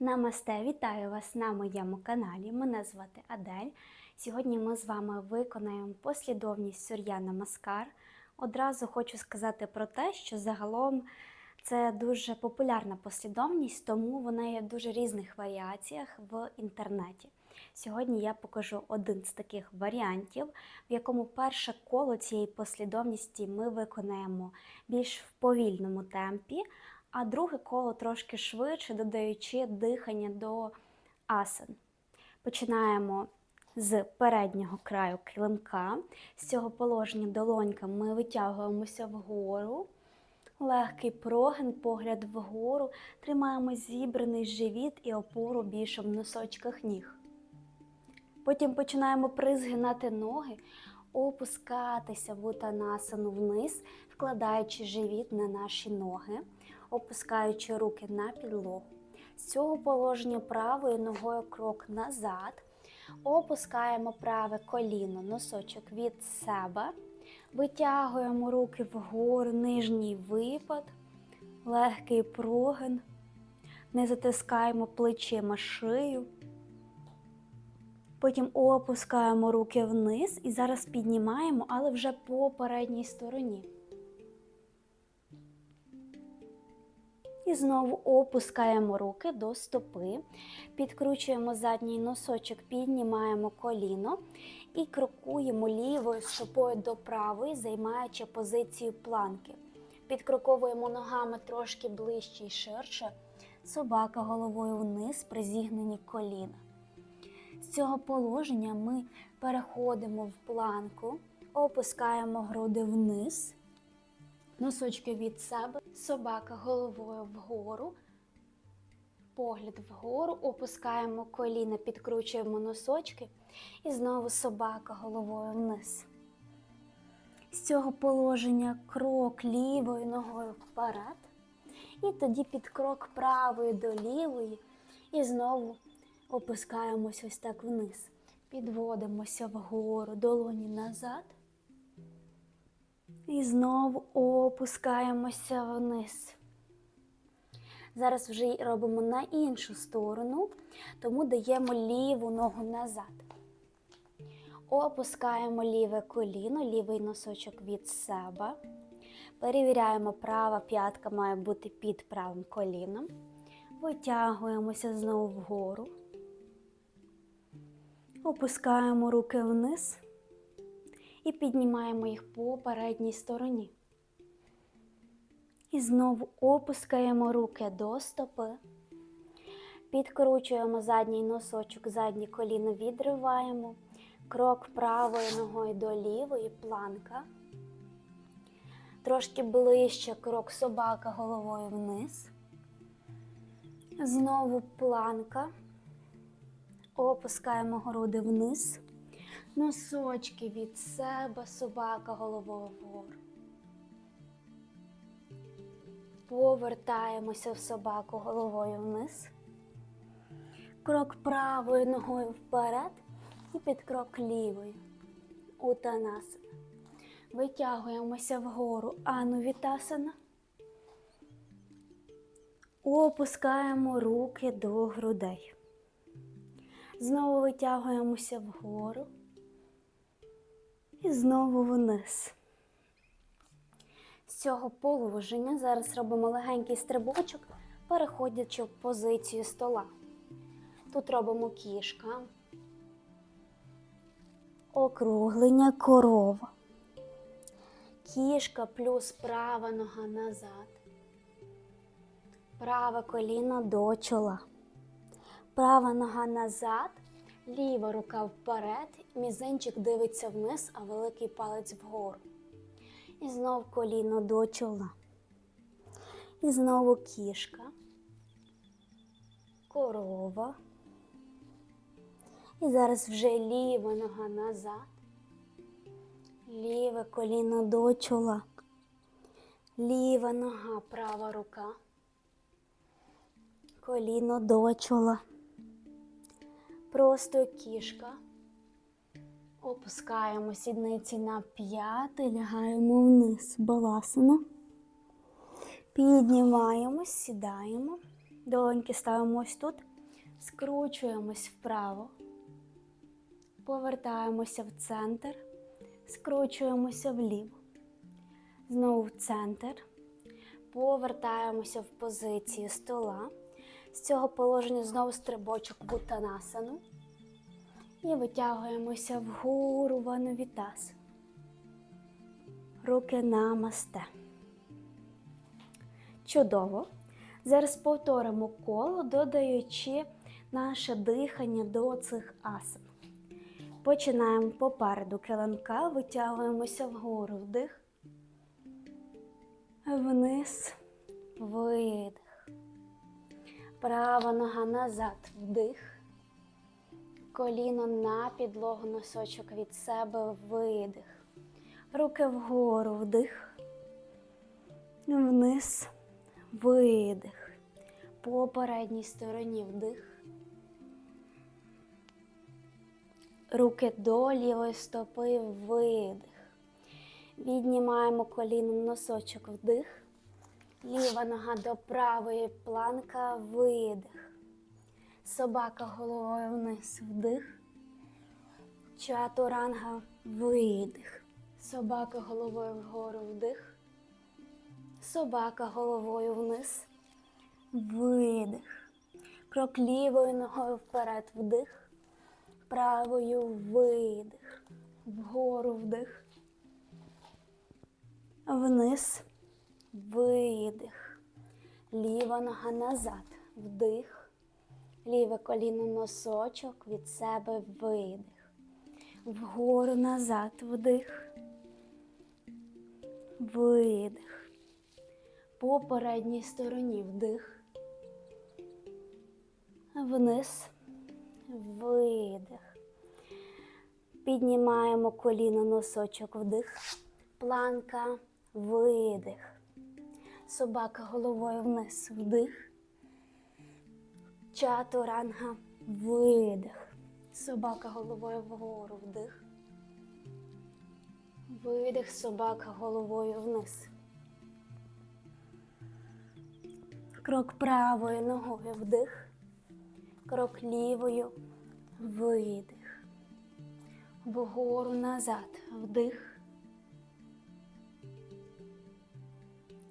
Намасте, вітаю вас на моєму каналі. Мене звати Адель. Сьогодні ми з вами виконаємо послідовність Сур'яна Маскар. Одразу хочу сказати про те, що загалом це дуже популярна послідовність, тому вона є в дуже різних варіаціях в інтернеті. Сьогодні я покажу один з таких варіантів, в якому перше коло цієї послідовності ми виконаємо більш в повільному темпі, а друге коло трошки швидше, додаючи дихання до асан. Починаємо з переднього краю килимка. З цього положення долоньками ми витягуємося вгору. Легкий прогин, погляд вгору, тримаємо зібраний живіт і опору більше в носочках ніг. Потім починаємо призгинати ноги, опускатися в утанасану вниз, вкладаючи живіт на наші ноги, опускаючи руки на підлогу. З цього положення правою ногою крок назад. Опускаємо праве коліно, носочок від себе. Витягуємо руки вгору, нижній випад, легкий прогин. Не затискаємо плечима шию. Потім опускаємо руки вниз і зараз піднімаємо, але вже по передній стороні. І знову опускаємо руки до стопи, підкручуємо задній носочок, піднімаємо коліно і крокуємо лівою стопою до правої, займаючи позицію планки. Підкроковуємо ногами трошки ближче і ширше, собака головою вниз, призігнені коліна. З цього положення ми переходимо в планку, опускаємо груди вниз, носочки від себе, собака головою вгору, погляд вгору, опускаємо коліна, підкручуємо носочки і знову собака головою вниз. З цього положення крок лівою ногою вперед, і тоді під крок правої до лівої, і знову опускаємось ось так вниз. Підводимося вгору, долоні назад. І знову опускаємося вниз. Зараз вже робимо на іншу сторону, тому даємо ліву ногу назад. Опускаємо ліве коліно, лівий носочок від себе. Перевіряємо, права п'ятка має бути під правим коліном. Витягуємося знову вгору. Опускаємо руки вниз і піднімаємо їх по передній стороні. І знову опускаємо руки до стопи. Підкручуємо задній носочок, заднє коліно відриваємо. Крок правою ногою до лівої, планка. Трошки ближче крок собака головою вниз. Знову планка. Опускаємо груди вниз. Носочки від себе, собака головою вгору. Повертаємося в собаку головою вниз. Крок правою ногою вперед і під крок лівою. Утанасана. Витягуємося вгору анувітасана. Опускаємо руки до грудей. Знову витягуємося вгору і знову вниз. З цього положення зараз робимо легенький стрибочок, переходячи в позицію стола. Тут робимо кішка, округлення корова. Кішка плюс права нога назад. Праве коліно до чола. Права нога назад, ліва рука вперед, мізинчик дивиться вниз, а великий палець вгору. І знов коліно до чола. І знову кішка, корова. І зараз вже ліва нога назад, ліве коліно до чола, ліва нога, права рука, коліно до чола. Просто кішка. Опускаємо сідниці на п'яти, лягаємо вниз, баласана. Піднімаємось, сідаємо. Долоньки ставимо ось тут, скручуємось вправо, повертаємося в центр, скручуємося вліво. Знову в центр. Повертаємося в позицію стола. З цього положення знову стрибочок бутанасану. І витягуємося вгору в анувітас. Руки на масте. Чудово. Зараз повторимо коло, додаючи наше дихання до цих асан. Починаємо попереду килимка, витягуємося вгору вдих, вниз, видих. Права нога назад, вдих. Коліно на підлогу, носочок від себе, видих. Руки вгору, вдих. Вниз, видих. По передній стороні вдих. Руки до лівої стопи, видих. Віднімаємо коліно носочок вдих. Ліва нога до правої планка, видих. Собака головою вниз, вдих. Чатуранга, видих. Собака головою вгору, вдих. Собака головою вниз, видих. Крок лівою ногою вперед, вдих. Правою видих. Вгору вдих. Вниз, видих. Ліва нога назад, вдих. Ліве коліно носочок від себе видих. Вгору назад вдих. Видих. По передній стороні вдих. Вниз. Видих. Піднімаємо коліно носочок вдих. Планка. Видих. Собака головою вниз вдих. Чатуранга видих. Собака головою вгору вдих. Видих, собака головою вниз. Крок правою ногою вдих. Крок лівою видих. Вгору назад вдих.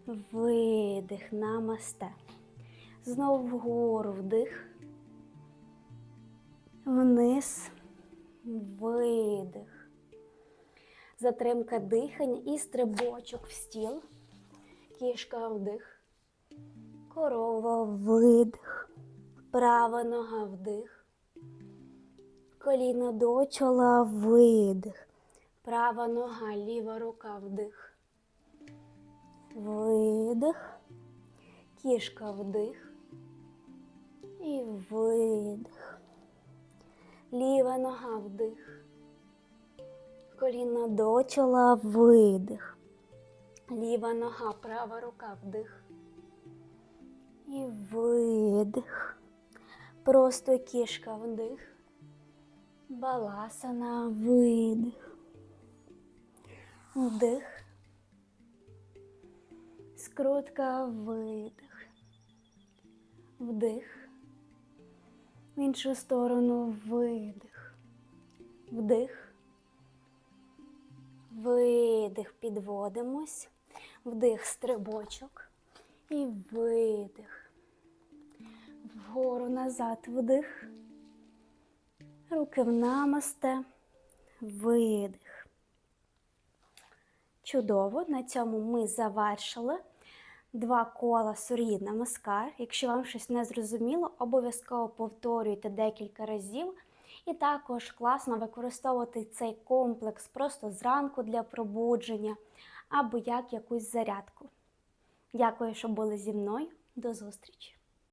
Видих, намасте. Знову вгору вдих. Вниз, видих. Затримка дихання і стрибочок в стіл. Кішка вдих. Корова видих. Права нога вдих. Коліно до чола видих. Права нога, ліва рука вдих. Видих. Кішка вдих. І видих. Ліва нога вдих. Коліно до чола видих. Ліва нога, права рука вдих. І видих. Просто кішка вдих. Баласана видих. Вдих. Скрутка видих. Вдих. В іншу сторону видих. Вдих. Видих. Підводимось. Вдих, стрибочок. І видих. Вгору назад вдих. Руки в намасте. Видих. Чудово. На цьому ми завершили два кола сур'їд на маскар. Якщо вам щось не зрозуміло, обов'язково повторюйте декілька разів. І також класно використовувати цей комплекс просто зранку для пробудження або як якусь зарядку. Дякую, що були зі мною. До зустрічі!